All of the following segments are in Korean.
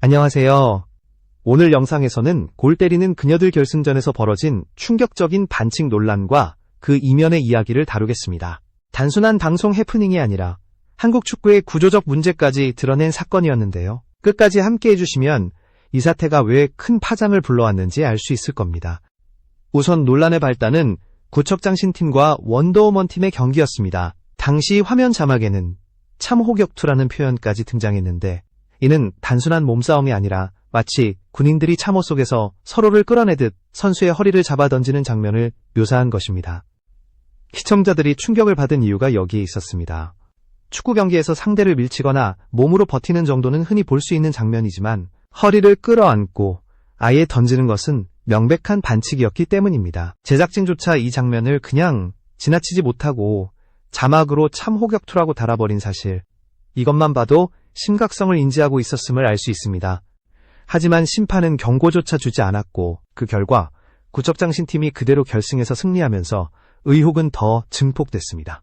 안녕하세요. 오늘 영상에서는 골 때리는 그녀들 결승전에서 벌어진 충격적인 반칙 논란과 그 이면의 이야기를 다루겠습니다. 단순한 방송 해프닝이 아니라 한국 축구의 구조적 문제까지 드러낸 사건이었는데요. 끝까지 함께 해주시면 이 사태가 왜 큰 파장을 불러왔는지 알 수 있을 겁니다. 우선 논란의 발단은 구척장신팀과 원더우먼 팀의 경기였습니다. 당시 화면 자막에는 참호격투라는 표현까지 등장했는데 이는 단순한 몸싸움이 아니라 마치 군인들이 참호 속에서 서로를 끌어내듯 선수의 허리를 잡아 던지는 장면을 묘사한 것입니다. 시청자들이 충격을 받은 이유가 여기에 있었습니다. 축구 경기에서 상대를 밀치거나 몸으로 버티는 정도는 흔히 볼 수 있는 장면이지만 허리를 끌어안고 아예 던지는 것은 명백한 반칙이었기 때문입니다. 제작진조차 이 장면을 그냥 지나치지 못하고 자막으로 참호격투라고 달아버린 사실. 이것만 봐도 심각성을 인지하고 있었음을 알 수 있습니다. 하지만 심판은 경고조차 주지 않았고 그 결과 구척장신팀이 그대로 결승에서 승리하면서 의혹은 더 증폭됐습니다.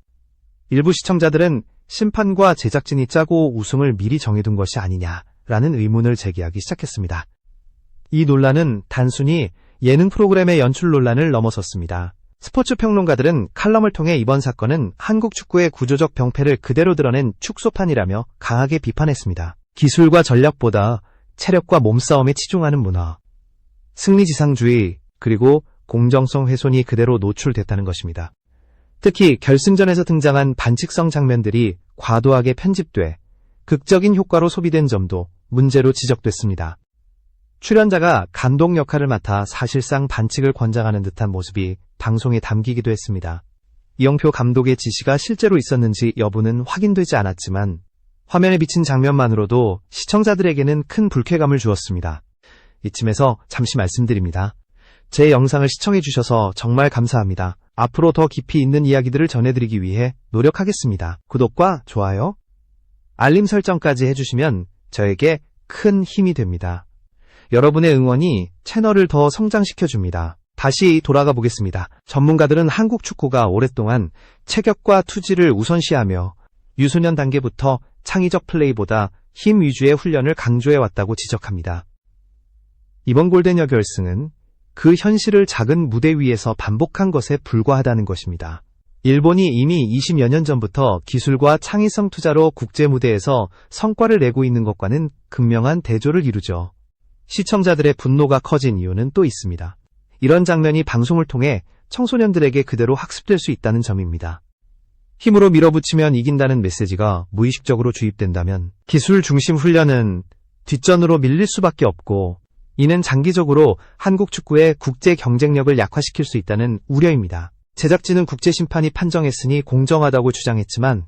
일부 시청자들은 심판과 제작진이 짜고 우승을 미리 정해둔 것이 아니냐라는 의문을 제기하기 시작했습니다. 이 논란은 단순히 예능 프로그램의 연출 논란을 넘어섰습니다. 스포츠 평론가들은 칼럼을 통해 이번 사건은 한국 축구의 구조적 병폐를 그대로 드러낸 축소판이라며 강하게 비판했습니다. 기술과 전략보다 체력과 몸싸움에 치중하는 문화, 승리지상주의, 그리고 공정성 훼손이 그대로 노출됐다는 것입니다. 특히 결승전에서 등장한 반칙성 장면들이 과도하게 편집돼 극적인 효과로 소비된 점도 문제로 지적됐습니다. 출연자가 감독 역할을 맡아 사실상 반칙을 권장하는 듯한 모습이 방송에 담기기도 했습니다. 이영표 감독의 지시가 실제로 있었는지 여부는 확인되지 않았지만 화면에 비친 장면만으로도 시청자들에게는 큰 불쾌감을 주었습니다. 이쯤에서 잠시 말씀드립니다. 제 영상을 시청해주셔서 정말 감사합니다. 앞으로 더 깊이 있는 이야기들을 전해드리기 위해 노력하겠습니다. 구독과 좋아요, 알림 설정까지 해주시면 저에게 큰 힘이 됩니다. 여러분의 응원이 채널을 더 성장시켜줍니다. 다시 돌아가 보겠습니다. 전문가들은 한국 축구가 오랫동안 체격과 투지를 우선시하며 유소년 단계부터 창의적 플레이보다 힘 위주의 훈련을 강조해왔다고 지적합니다. 이번 골든여 결승은 그 현실을 작은 무대 위에서 반복한 것에 불과하다는 것입니다. 일본이 이미 20여 년 전부터 기술과 창의성 투자로 국제 무대에서 성과를 내고 있는 것과는 극명한 대조를 이루죠. 시청자들의 분노가 커진 이유는 또 있습니다. 이런 장면이 방송을 통해 청소년들에게 그대로 학습될 수 있다는 점입니다. 힘으로 밀어붙이면 이긴다는 메시지가 무의식적으로 주입된다면 기술 중심 훈련은 뒷전으로 밀릴 수밖에 없고 이는 장기적으로 한국 축구의 국제 경쟁력을 약화시킬 수 있다는 우려입니다. 제작진은 국제심판이 판정했으니 공정하다고 주장했지만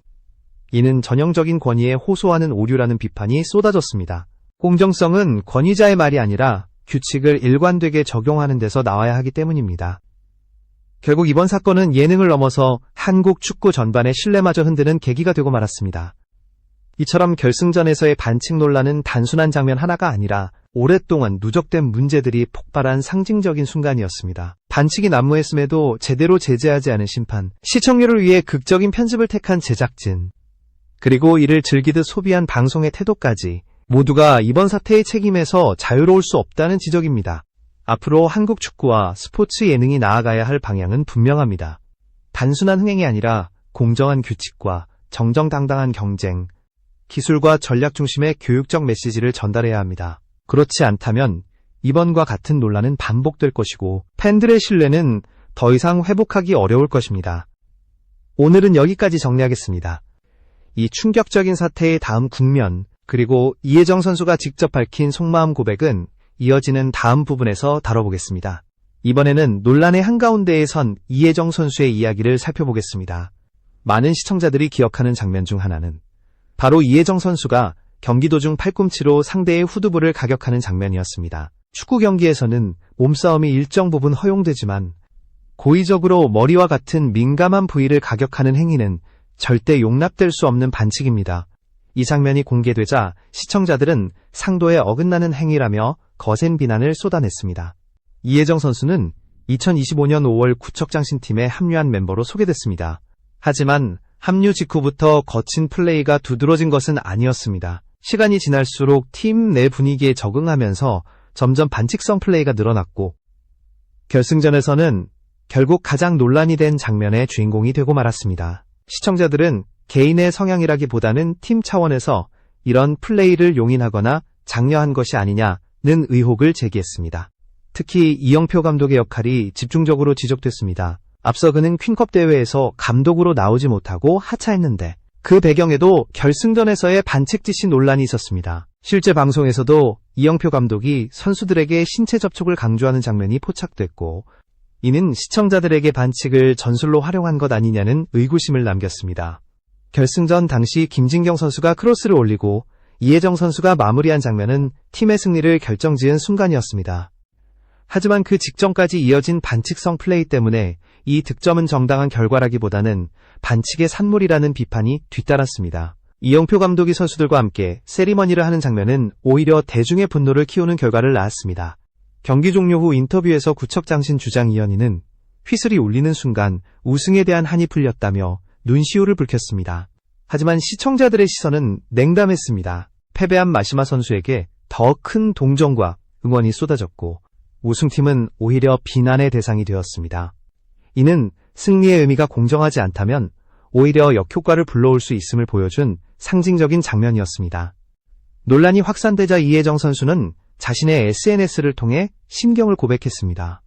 이는 전형적인 권위에 호소하는 오류라는 비판이 쏟아졌습니다. 공정성은 권위자의 말이 아니라 규칙을 일관되게 적용하는 데서 나와야 하기 때문입니다. 결국 이번 사건은 예능을 넘어서 한국 축구 전반의 신뢰마저 흔드는 계기가 되고 말았습니다. 이처럼 결승전에서의 반칙 논란은 단순한 장면 하나가 아니라 오랫동안 누적된 문제들이 폭발한 상징적인 순간이었습니다. 반칙이 난무했음에도 제대로 제재하지 않은 심판, 시청률을 위해 극적인 편집을 택한 제작진, 그리고 이를 즐기듯 소비한 방송의 태도까지 모두가 이번 사태의 책임에서 자유로울 수 없다는 지적입니다. 앞으로 한국 축구와 스포츠 예능이 나아가야 할 방향은 분명합니다. 단순한 흥행이 아니라 공정한 규칙과 정정당당한 경쟁, 기술과 전략 중심의 교육적 메시지를 전달해야 합니다. 그렇지 않다면 이번과 같은 논란은 반복될 것이고 팬들의 신뢰는 더 이상 회복하기 어려울 것입니다. 오늘은 여기까지 정리하겠습니다. 이 충격적인 사태의 다음 국면, 그리고 이혜정 선수가 직접 밝힌 속마음 고백은 이어지는 다음 부분에서 다뤄보겠습니다. 이번에는 논란의 한가운데에 선 이혜정 선수의 이야기를 살펴보겠습니다. 많은 시청자들이 기억하는 장면 중 하나는 바로 이혜정 선수가 경기 도중 팔꿈치로 상대의 후두부를 가격하는 장면이었습니다. 축구 경기에서는 몸싸움이 일정 부분 허용되지만 고의적으로 머리와 같은 민감한 부위를 가격하는 행위는 절대 용납될 수 없는 반칙입니다. 이 장면이 공개되자 시청자들은 상도에 어긋나는 행위라며 거센 비난을 쏟아냈습니다. 이혜정 선수는 2025년 5월 구척장신팀에 합류한 멤버로 소개됐습니다. 하지만 합류 직후부터 거친 플레이가 두드러진 것은 아니었습니다. 시간이 지날수록 팀 내 분위기에 적응하면서 점점 반칙성 플레이가 늘어났고 결승전에서는 결국 가장 논란이 된 장면의 주인공이 되고 말았습니다. 시청자들은 개인의 성향이라기보다는 팀 차원에서 이런 플레이를 용인하거나 장려한 것이 아니냐는 의혹을 제기했습니다. 특히 이영표 감독의 역할이 집중적으로 지적됐습니다. 앞서 그는 퀸컵 대회에서 감독으로 나오지 못하고 하차했는데 그 배경에도 결승전에서의 반칙 지시 논란이 있었습니다. 실제 방송에서도 이영표 감독이 선수들에게 신체 접촉을 강조하는 장면이 포착됐고 이는 시청자들에게 반칙을 전술로 활용한 것 아니냐는 의구심을 남겼습니다. 결승전 당시 김진경 선수가 크로스를 올리고 이혜정 선수가 마무리한 장면은 팀의 승리를 결정지은 순간이었습니다. 하지만 그 직전까지 이어진 반칙성 플레이 때문에 이 득점은 정당한 결과라기보다는 반칙의 산물이라는 비판이 뒤따랐습니다. 이영표 감독이 선수들과 함께 세리머니를 하는 장면은 오히려 대중의 분노를 키우는 결과를 낳았습니다. 경기 종료 후 인터뷰에서 구척장신 주장 이현희는 휘슬이 울리는 순간 우승에 대한 한이 풀렸다며 눈시울을 붉혔습니다. 하지만 시청자들의 시선은 냉담했습니다. 패배한 마시마 선수에게 더 큰 동정과 응원이 쏟아졌고 우승팀은 오히려 비난의 대상이 되었습니다. 이는 승리의 의미가 공정하지 않다면 오히려 역효과를 불러올 수 있음을 보여준 상징적인 장면이었습니다. 논란이 확산되자 이혜정 선수는 자신의 SNS를 통해 심경을 고백했습니다.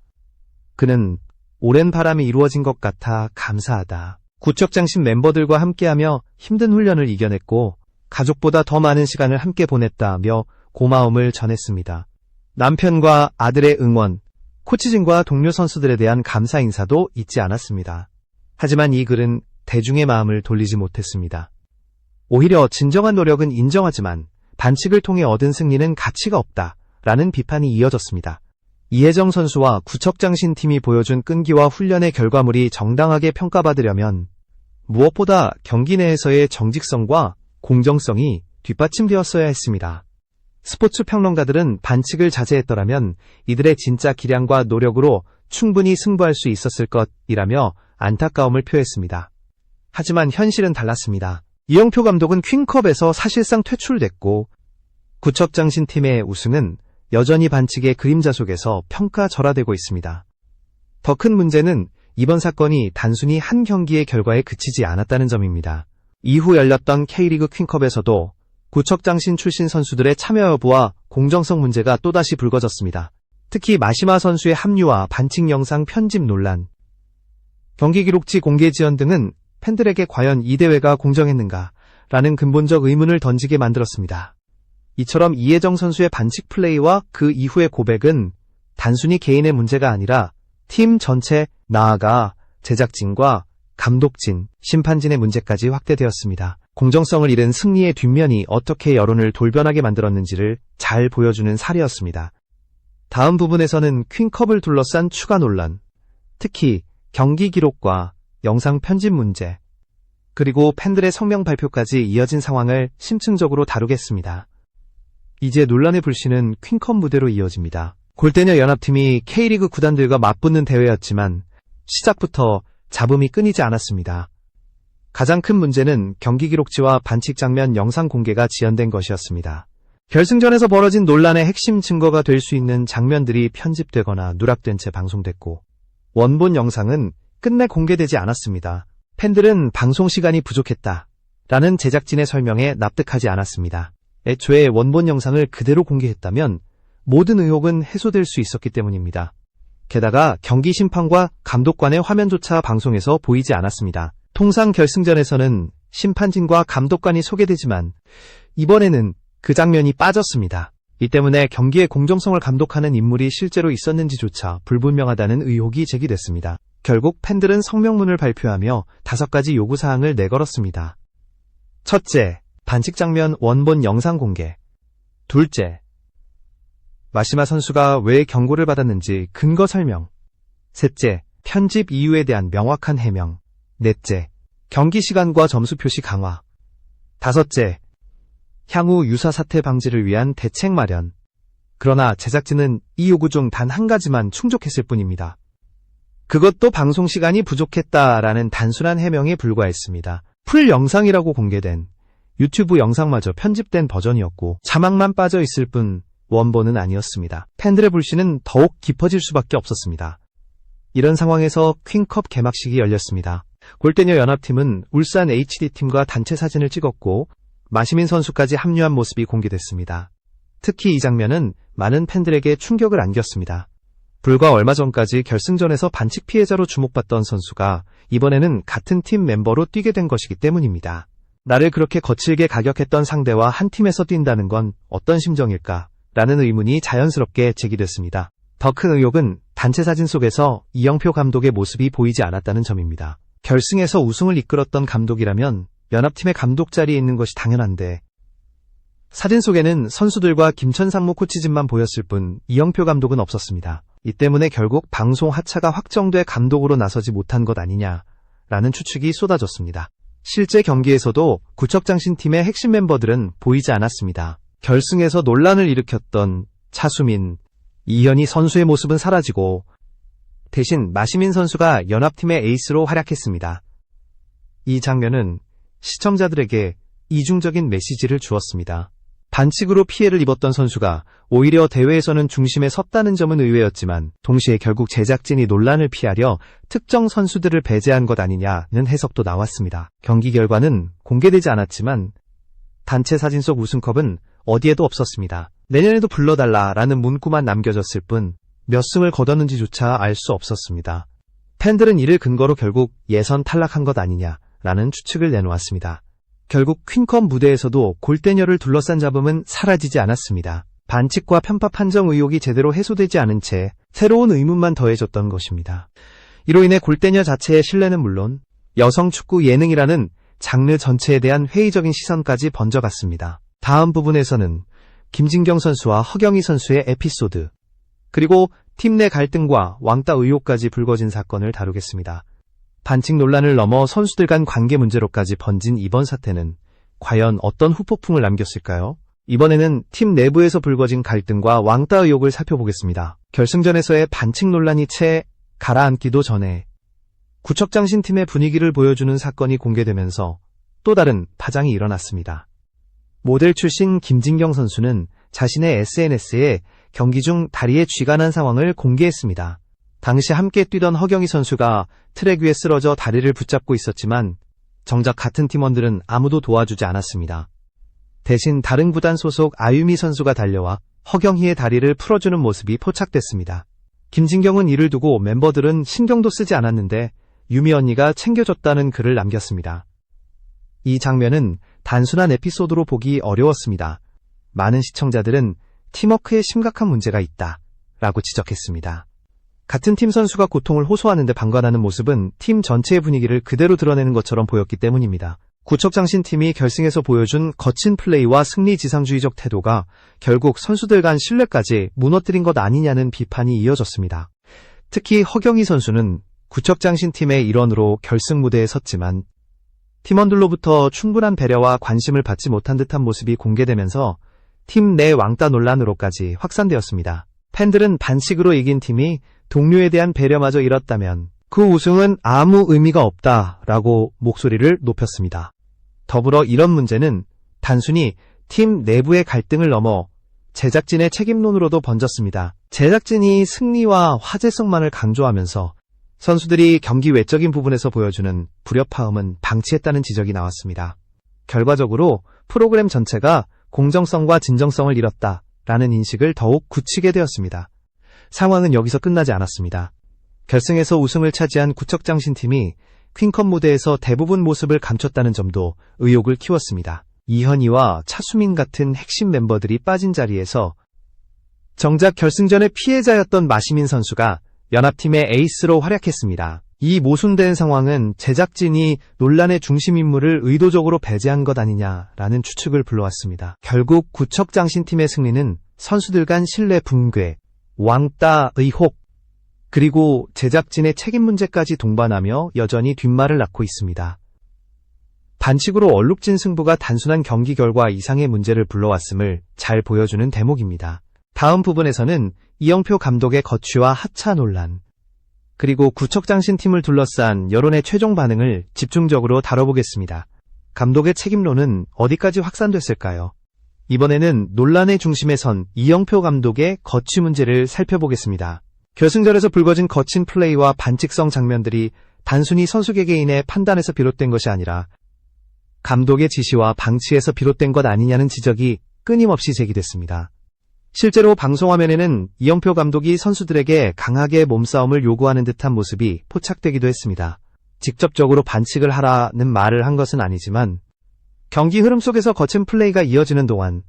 그는 오랜 바람이 이루어진 것 같아 감사하다. 구척장신 멤버들과 함께하며 힘든 훈련을 이겨냈고 가족보다 더 많은 시간을 함께 보냈다며 고마움을 전했습니다. 남편과 아들의 응원, 코치진과 동료 선수들에 대한 감사 인사도 잊지 않았습니다. 하지만 이 글은 대중의 마음을 돌리지 못했습니다. 오히려 진정한 노력은 인정하지만 반칙을 통해 얻은 승리는 가치가 없다. 라는 비판이 이어졌습니다. 이혜정 선수와 구척장신 팀이 보여준 끈기와 훈련의 결과물이 정당하게 평가받으려면 무엇보다 경기 내에서의 정직성과 공정성이 뒷받침되었어야 했습니다. 스포츠 평론가들은 반칙을 자제했더라면 이들의 진짜 기량과 노력으로 충분히 승부할 수 있었을 것이라며 안타까움을 표했습니다. 하지만 현실은 달랐습니다. 이영표 감독은 퀸컵에서 사실상 퇴출됐고 구척장신 팀의 우승은 여전히 반칙의 그림자 속에서 평가절하되고 있습니다. 더 큰 문제는 이번 사건이 단순히 한 경기의 결과에 그치지 않았다는 점입니다. 이후 열렸던 K리그 퀸컵에서도 구척장신 출신 선수들의 참여 여부와 공정성 문제가 또다시 불거졌습니다. 특히 마시마 선수의 합류와 반칙 영상 편집 논란, 경기 기록지 공개 지연 등은 팬들에게 과연 이 대회가 공정했는가 라는 근본적 의문을 던지게 만들었습니다. 이처럼 이혜정 선수의 반칙 플레이와 그 이후의 고백은 단순히 개인의 문제가 아니라 팀 전체 나아가 제작진과 감독진, 심판진의 문제까지 확대되었습니다. 공정성을 잃은 승리의 뒷면이 어떻게 여론을 돌변하게 만들었는지를 잘 보여주는 사례였습니다. 다음 부분에서는 퀸컵을 둘러싼 추가 논란, 특히 경기 기록과 영상 편집 문제, 그리고 팬들의 성명 발표까지 이어진 상황을 심층적으로 다루겠습니다. 이제 논란의 불씨는 퀸컵 무대로 이어집니다. 골대녀 연합팀이 K리그 구단들과 맞붙는 대회였지만 시작부터 잡음이 끊이지 않았습니다. 가장 큰 문제는 경기 기록지와 반칙 장면 영상 공개가 지연된 것이었습니다. 결승전에서 벌어진 논란의 핵심 증거가 될 수 있는 장면들이 편집되거나 누락된 채 방송됐고 원본 영상은 끝내 공개되지 않았습니다. 팬들은 방송 시간이 부족했다. 라는 제작진의 설명에 납득하지 않았습니다. 애초에 원본 영상을 그대로 공개했다면 모든 의혹은 해소될 수 있었기 때문입니다. 게다가 경기 심판과 감독관의 화면조차 방송에서 보이지 않았습니다. 통상 결승전에서는 심판진과 감독관이 소개되지만 이번에는 그 장면이 빠졌습니다. 이 때문에 경기의 공정성을 감독하는 인물이 실제로 있었는지조차 불분명하다는 의혹이 제기됐습니다. 결국 팬들은 성명문을 발표하며 다섯 가지 요구사항을 내걸었습니다. 첫째, 반칙 장면 원본 영상 공개. 둘째, 마시마 선수가 왜 경고를 받았는지 근거 설명. 셋째, 편집 이유에 대한 명확한 해명. 넷째, 경기 시간과 점수 표시 강화. 다섯째, 향후 유사 사태 방지를 위한 대책 마련. 그러나 제작진은 이 요구 중 단 한 가지만 충족했을 뿐입니다. 그것도 방송 시간이 부족했다라는 단순한 해명에 불과했습니다. 풀 영상이라고 공개된 유튜브 영상마저 편집된 버전이었고 자막만 빠져 있을 뿐 원본은 아니었습니다. 팬들의 불씨는 더욱 깊어질 수밖에 없었습니다. 이런 상황에서 퀸컵 개막식이 열렸습니다. 골대녀 연합팀은 울산 HD팀과 단체 사진을 찍었고 마시민 선수까지 합류한 모습이 공개됐습니다. 특히 이 장면은 많은 팬들에게 충격을 안겼습니다. 불과 얼마 전까지 결승전에서 반칙 피해자로 주목받던 선수가 이번에는 같은 팀 멤버로 뛰게 된 것이기 때문입니다. 나를 그렇게 거칠게 가격했던 상대와 한 팀에서 뛴다는 건 어떤 심정일까? 라는 의문이 자연스럽게 제기됐습니다. 더 큰 의혹은 단체 사진 속에서 이영표 감독의 모습이 보이지 않았다는 점입니다. 결승에서 우승을 이끌었던 감독이라면 연합팀의 감독 자리에 있는 것이 당연한데 사진 속에는 선수들과 김천상무 코치진만 보였을 뿐 이영표 감독은 없었습니다. 이 때문에 결국 방송 하차가 확정돼 감독으로 나서지 못한 것 아니냐라는 추측이 쏟아졌습니다. 실제 경기에서도 구척장신 팀의 핵심 멤버들은 보이지 않았습니다. 결승에서 논란을 일으켰던 차수민, 이현희 선수의 모습은 사라지고 대신 마시민 선수가 연합팀의 에이스로 활약했습니다. 이 장면은 시청자들에게 이중적인 메시지를 주었습니다. 반칙으로 피해를 입었던 선수가 오히려 대회에서는 중심에 섰다는 점은 의외였지만 동시에 결국 제작진이 논란을 피하려 특정 선수들을 배제한 것 아니냐는 해석도 나왔습니다. 경기 결과는 공개되지 않았지만 단체 사진 속 우승컵은 어디에도 없었습니다. 내년에도 불러달라라는 문구만 남겨졌을 뿐 몇 승을 거뒀는지조차 알 수 없었습니다. 팬들은 이를 근거로 결국 예선 탈락한 것 아니냐라는 추측을 내놓았습니다. 결국 퀸컵 무대에서도 골대녀를 둘러싼 잡음은 사라지지 않았습니다. 반칙과 편파 판정 의혹이 제대로 해소되지 않은 채 새로운 의문만 더해졌던 것입니다. 이로 인해 골대녀 자체의 신뢰는 물론 여성 축구 예능이라는 장르 전체에 대한 회의적인 시선까지 번져갔습니다. 다음 부분에서는 김진경 선수와 허경희 선수의 에피소드, 그리고 팀 내 갈등과 왕따 의혹까지 불거진 사건을 다루겠습니다. 반칙 논란을 넘어 선수들 간 관계 문제로까지 번진 이번 사태는 과연 어떤 후폭풍을 남겼을까요? 이번에는 팀 내부에서 불거진 갈등과 왕따 의혹을 살펴보겠습니다. 결승전에서의 반칙 논란이 채 가라앉기도 전에 구척장신 팀의 분위기를 보여주는 사건이 공개되면서 또 다른 파장이 일어났습니다. 모델 출신 김진경 선수는 자신의 SNS에 경기 중 다리에 쥐가 난 상황을 공개했습니다. 당시 함께 뛰던 허경희 선수가 트랙 위에 쓰러져 다리를 붙잡고 있었지만 정작 같은 팀원들은 아무도 도와주지 않았습니다. 대신 다른 구단 소속 아유미 선수가 달려와 허경희의 다리를 풀어주는 모습이 포착됐습니다. 김진경은 이를 두고 멤버들은 신경도 쓰지 않았는데 유미 언니가 챙겨줬다는 글을 남겼습니다. 이 장면은 단순한 에피소드로 보기 어려웠습니다. 많은 시청자들은 팀워크에 심각한 문제가 있다 라고 지적했습니다. 같은 팀 선수가 고통을 호소하는데 방관하는 모습은 팀 전체의 분위기를 그대로 드러내는 것처럼 보였기 때문입니다. 구척장신 팀이 결승에서 보여준 거친 플레이와 승리 지상주의적 태도가 결국 선수들 간 신뢰까지 무너뜨린 것 아니냐는 비판이 이어졌습니다. 특히 허경희 선수는 구척장신 팀의 일원으로 결승 무대에 섰지만 팀원들로부터 충분한 배려와 관심을 받지 못한 듯한 모습이 공개되면서 팀 내 왕따 논란으로까지 확산되었습니다. 팬들은 반칙으로 이긴 팀이 동료에 대한 배려마저 잃었다면 그 우승은 아무 의미가 없다라고 목소리를 높였습니다. 더불어 이런 문제는 단순히 팀 내부의 갈등을 넘어 제작진의 책임론으로도 번졌습니다. 제작진이 승리와 화제성만을 강조하면서 선수들이 경기 외적인 부분에서 보여주는 불협화음은 방치했다는 지적이 나왔습니다. 결과적으로 프로그램 전체가 공정성과 진정성을 잃었다라는 인식을 더욱 굳히게 되었습니다. 상황은 여기서 끝나지 않았습니다. 결승에서 우승을 차지한 구척장신 팀이 퀸컵 무대에서 대부분 모습을 감췄다는 점도 의혹을 키웠습니다. 이현희와 차수민 같은 핵심 멤버들이 빠진 자리에서 정작 결승전의 피해자였던 마시민 선수가 연합팀의 에이스로 활약했습니다. 이 모순된 상황은 제작진이 논란의 중심 인물을 의도적으로 배제한 것 아니냐라는 추측을 불러왔습니다. 결국 구척장신팀의 승리는 선수들 간 신뢰 붕괴, 왕따 의혹, 그리고 제작진의 책임 문제까지 동반하며 여전히 뒷말을 낳고 있습니다. 반칙으로 얼룩진 승부가 단순한 경기 결과 이상의 문제를 불러왔음을 잘 보여주는 대목입니다. 다음 부분에서는 이영표 감독의 거취와 하차 논란, 그리고 구척장신 팀을 둘러싼 여론의 최종 반응을 집중적으로 다뤄보겠습니다. 감독의 책임론은 어디까지 확산됐을까요? 이번에는 논란의 중심에 선 이영표 감독의 거취 문제를 살펴보겠습니다. 결승전에서 불거진 거친 플레이와 반칙성 장면들이 단순히 선수 개개인의 판단에서 비롯된 것이 아니라 감독의 지시와 방치에서 비롯된 것 아니냐는 지적이 끊임없이 제기됐습니다. 실제로 방송화면에는 이영표 감독이 선수들에게 강하게 몸싸움을 요구하는 듯한 모습이 포착되기도 했습니다. 직접적으로 반칙을 하라는 말을 한 것은 아니지만 경기 흐름 속에서 거친 플레이가 이어지는 동안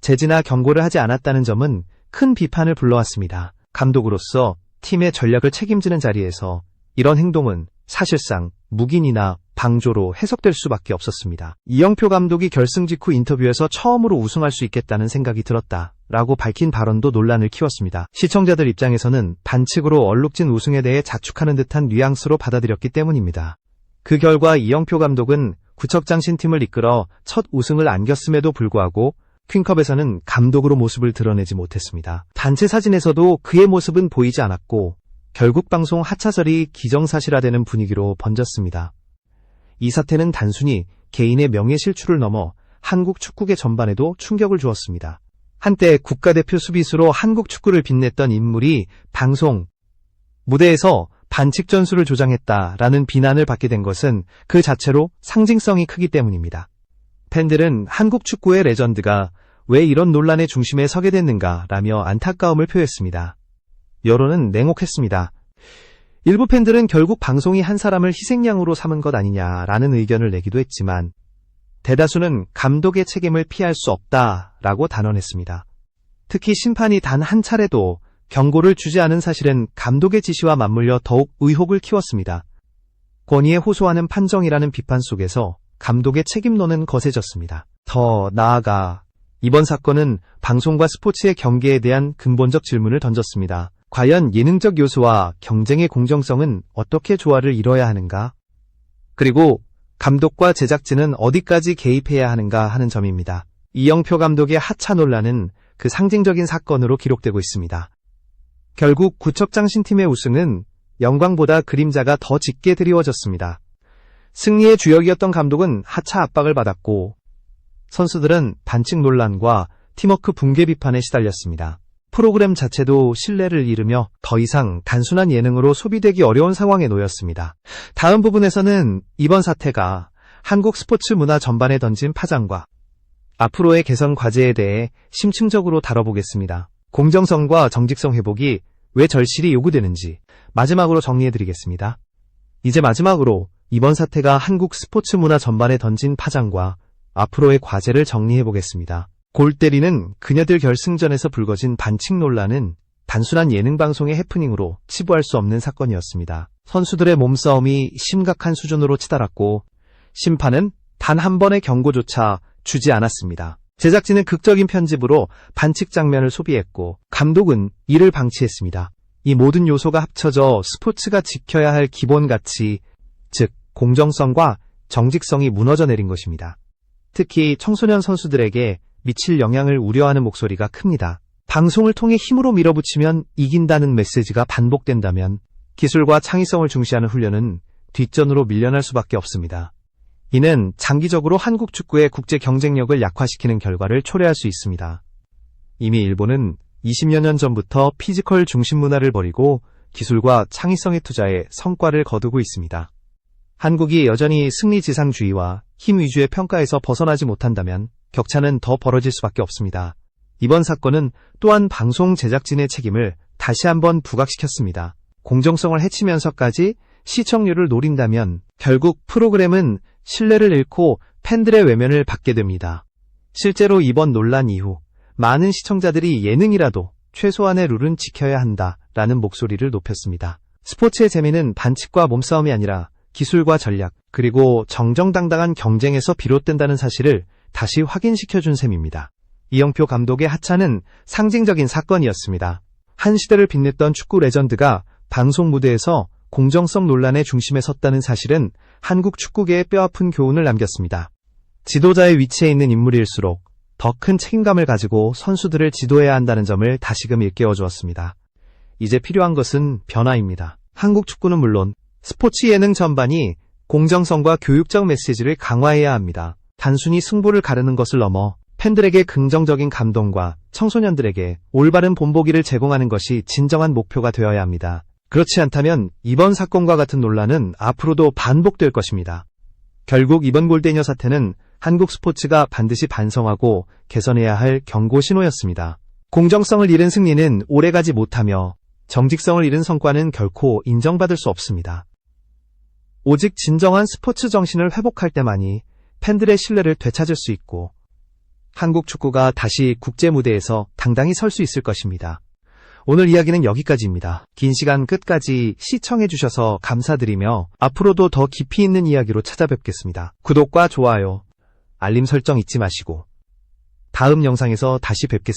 제지나 경고를 하지 않았다는 점은 큰 비판을 불러왔습니다. 감독으로서 팀의 전략을 책임지는 자리에서 이런 행동은 사실상 묵인이나 방조로 해석될 수밖에 없었습니다. 이영표 감독이 결승 직후 인터뷰에서 처음으로 우승할 수 있겠다는 생각이 들었다. 라고 밝힌 발언도 논란을 키웠습니다. 시청자들 입장에서는 반칙으로 얼룩진 우승에 대해 자축하는 듯한 뉘앙스로 받아들였기 때문입니다. 그 결과 이영표 감독은 구척장신 팀을 이끌어 첫 우승을 안겼음에도 불구하고 퀸컵에서는 감독으로 모습을 드러내지 못했습니다. 단체 사진에서도 그의 모습은 보이지 않았고 결국 방송 하차설이 기정사실화되는 분위기로 번졌습니다. 이 사태는 단순히 개인의 명예 실추를 넘어 한국 축구계 전반에도 충격을 주었습니다. 한때 국가대표 수비수로 한국 축구를 빛냈던 인물이 방송, 무대에서 반칙 전술을 조장했다라는 비난을 받게 된 것은 그 자체로 상징성이 크기 때문입니다. 팬들은 한국 축구의 레전드가 왜 이런 논란의 중심에 서게 됐는가 라며 안타까움을 표했습니다. 여론은 냉혹했습니다. 일부 팬들은 결국 방송이 한 사람을 희생양으로 삼은 것 아니냐라는 의견을 내기도 했지만 대다수는 감독의 책임을 피할 수 없다라고 단언했습니다. 특히 심판이 단 한 차례도 경고를 주지 않은 사실은 감독의 지시와 맞물려 더욱 의혹을 키웠습니다. 권위에 호소하는 판정이라는 비판 속에서 감독의 책임론은 거세졌습니다. 더 나아가 이번 사건은 방송과 스포츠의 경계에 대한 근본적 질문을 던졌습니다. 과연 예능적 요소와 경쟁의 공정성은 어떻게 조화를 이뤄야 하는가? 그리고 감독과 제작진은 어디까지 개입해야 하는가 하는 점입니다. 이영표 감독의 하차 논란은 그 상징적인 사건으로 기록되고 있습니다. 결국 구척장신 팀의 우승은 영광보다 그림자가 더 짙게 드리워졌습니다. 승리의 주역이었던 감독은 하차 압박을 받았고 선수들은 반칙 논란과 팀워크 붕괴 비판에 시달렸습니다. 프로그램 자체도 신뢰를 잃으며 더 이상 단순한 예능으로 소비되기 어려운 상황에 놓였습니다. 다음 부분에서는 이번 사태가 한국 스포츠 문화 전반에 던진 파장과 앞으로의 개선 과제에 대해 심층적으로 다뤄보겠습니다. 공정성과 정직성 회복이 왜 절실히 요구되는지 마지막으로 정리해드리겠습니다. 이제 마지막으로 이번 사태가 한국 스포츠 문화 전반에 던진 파장과 앞으로의 과제를 정리해보겠습니다. 골 때리는 그녀들 결승전에서 불거진 반칙 논란은 단순한 예능 방송의 해프닝으로 치부할 수 없는 사건이었습니다. 선수들의 몸싸움이 심각한 수준으로 치달았고 심판은 단 한 번의 경고조차 주지 않았습니다. 제작진은 극적인 편집으로 반칙 장면을 소비했고 감독은 이를 방치했습니다. 이 모든 요소가 합쳐져 스포츠가 지켜야 할 기본 가치, 즉 공정성과 정직성이 무너져 내린 것입니다. 특히 청소년 선수들에게 미칠 영향을 우려하는 목소리가 큽니다. 방송을 통해 힘으로 밀어붙이면 이긴다는 메시지가 반복된다면 기술과 창의성을 중시하는 훈련은 뒷전으로 밀려날 수밖에 없습니다. 이는 장기적으로 한국 축구의 국제 경쟁력을 약화시키는 결과를 초래할 수 있습니다. 이미 일본은 20여 년 전부터 피지컬 중심 문화를 버리고 기술과 창의성에 투자해 성과를 거두고 있습니다. 한국이 여전히 승리지상주의와 힘 위주의 평가에서 벗어나지 못한다면 격차는 더 벌어질 수밖에 없습니다. 이번 사건은 또한 방송 제작진의 책임을 다시 한번 부각시켰습니다. 공정성을 해치면서까지 시청률을 노린다면 결국 프로그램은 신뢰를 잃고 팬들의 외면을 받게 됩니다. 실제로 이번 논란 이후 많은 시청자들이 예능이라도 최소한의 룰은 지켜야 한다 라는 목소리를 높였습니다. 스포츠의 재미는 반칙과 몸싸움이 아니라 기술과 전략, 그리고 정정당당한 경쟁에서 비롯된다는 사실을 다시 확인시켜준 셈입니다. 이영표 감독의 하차는 상징적인 사건이었습니다. 한 시대를 빛냈던 축구 레전드가 방송 무대에서 공정성 논란의 중심에 섰다는 사실은 한국 축구계의 뼈아픈 교훈을 남겼습니다. 지도자의 위치에 있는 인물일수록 더 큰 책임감을 가지고 선수들을 지도해야 한다는 점을 다시금 일깨워 주었습니다. 이제 필요한 것은 변화입니다. 한국 축구는 물론 스포츠 예능 전반이 공정성과 교육적 메시지를 강화해야 합니다. 단순히 승부를 가르는 것을 넘어 팬들에게 긍정적인 감동과 청소년들에게 올바른 본보기를 제공하는 것이 진정한 목표가 되어야 합니다. 그렇지 않다면 이번 사건과 같은 논란은 앞으로도 반복될 것입니다. 결국 이번 골대녀 사태는 한국 스포츠가 반드시 반성하고 개선해야 할 경고 신호였습니다. 공정성을 잃은 승리는 오래가지 못하며 정직성을 잃은 성과는 결코 인정받을 수 없습니다. 오직 진정한 스포츠 정신을 회복할 때만이 팬들의 신뢰를 되찾을 수 있고 한국 축구가 다시 국제 무대에서 당당히 설 수 있을 것입니다. 오늘 이야기는 여기까지입니다. 긴 시간 끝까지 시청해주셔서 감사드리며 앞으로도 더 깊이 있는 이야기로 찾아뵙겠습니다. 구독과 좋아요, 알림 설정 잊지 마시고 다음 영상에서 다시 뵙겠습니다.